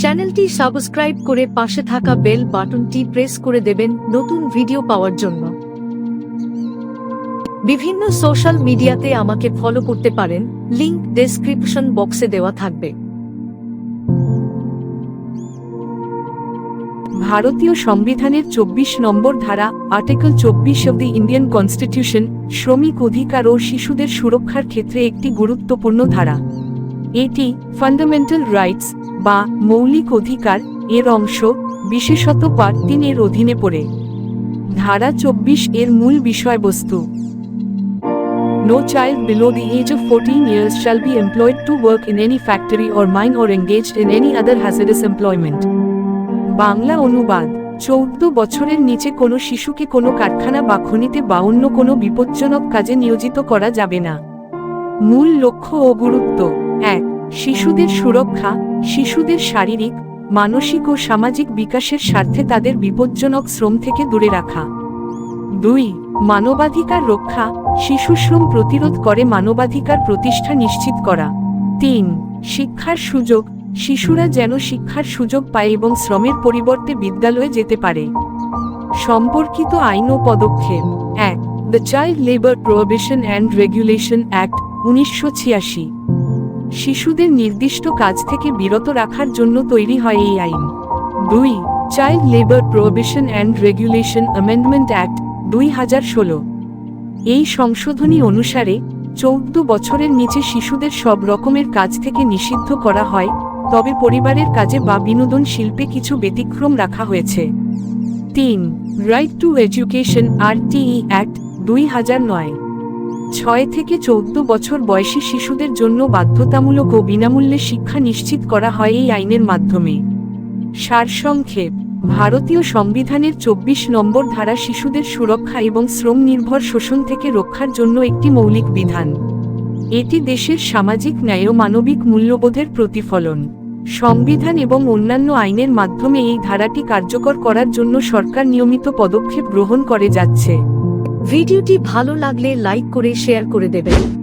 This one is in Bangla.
চ্যানেলটি সাবস্ক্রাইব করে পাশে থাকা বেল বাটনটি প্রেস করে দেবেন নতুন ভিডিও পাওয়ার জন্য। বিভিন্ন সোশ্যাল মিডিয়াতে আমাকে ফলো করতে পারেন, লিংক ডেসক্রিপশন বক্সে দেওয়া থাকবে। ভারতীয় সংবিধানের চব্বিশ নম্বর ধারা, আর্টিকেল চব্বিশ অব দি ইন্ডিয়ান কনস্টিটিউশন, শ্রমিক অধিকার ও শিশুদের সুরক্ষার ক্ষেত্রে একটি গুরুত্বপূর্ণ ধারা। এটি ফান্ডামেন্টাল রাইটস বা মৌলিক অধিকার এর অংশ, বিশেষত পার্ট তিন এর অধীনে পড়ে। ধারা চব্বিশ এর মূল বিষয়বস্তু। No child below the age of 14 years shall be employed to work in any factory or mine or engaged in any other hazardous employment. Bangla অনুবাদ, চৌদ্দ বছরের নিচে কোনো শিশুকে কোনো কারখানা বা খনিতে বা অন্য কোনো বিপজ্জনক কাজে নিয়োজিত করা যাবে না। মূল লক্ষ্য ও গুরুত্ব, এক শিশুদের সুরক্ষা, শিশুদের শারীরিক, মানসিক ও সামাজিক বিকাশের স্বার্থে তাদের বিপজ্জনক শ্রম থেকে দূরে রাখা। দুই, মানবাধিকার রক্ষা, শিশু শ্রম প্রতিরোধ করে মানবাধিকার প্রতিষ্ঠা নিশ্চিত করা। তিন, শিক্ষার সুযোগ, শিশুরা যেন শিক্ষার সুযোগ পায় এবং শ্রমের পরিবর্তে বিদ্যালয়ে যেতে পারে। সম্পর্কিত আইন ও পদক্ষেপ। এক, the child labour prohibition and regulation act, উনিশশো ছিয়াশি। শিশুদের নির্দিষ্ট কাজ থেকে বিরত রাখার জন্য তৈরি হয় এই আইন। দুই child labour prohibition and regulation amendment act দুই হাজার ষোলো। এই সংশোধনী অনুসারে চৌদ্দ বছরের নিচে শিশুদের সব রকমের কাজ থেকে নিষিদ্ধ করা হয়, তবে পরিবারের কাজে বা বিনোদন শিল্পে কিছু ব্যতিক্রম রাখা হয়েছে। তিন right to education R T E act দুই হাজার নয়। ছয় থেকে চৌদ্দ বছর বয়সী শিশুদের জন্য বাধ্যতামূলক ও বিনামূল্যে শিক্ষা নিশ্চিত করা হয় এই আইনের মাধ্যমে। সারসংক্ষেপ, ভারতীয় সংবিধানের চব্বিশ নম্বর ধারা শিশুদের সুরক্ষা এবং শ্রম নির্ভর শোষণ থেকে রক্ষার জন্য একটি মৌলিক বিধান। এটি দেশের সামাজিক ন্যায় ও মানবিক মূল্যবোধের প্রতিফলন। সংবিধান এবং অন্যান্য আইনের মাধ্যমে এই ধারাটি কার্যকর করার জন্য সরকার নিয়মিত পদক্ষেপ গ্রহণ করে যাচ্ছে। ভিডিওটি ভালো লাগলে লাইক করে শেয়ার করে দেবেন।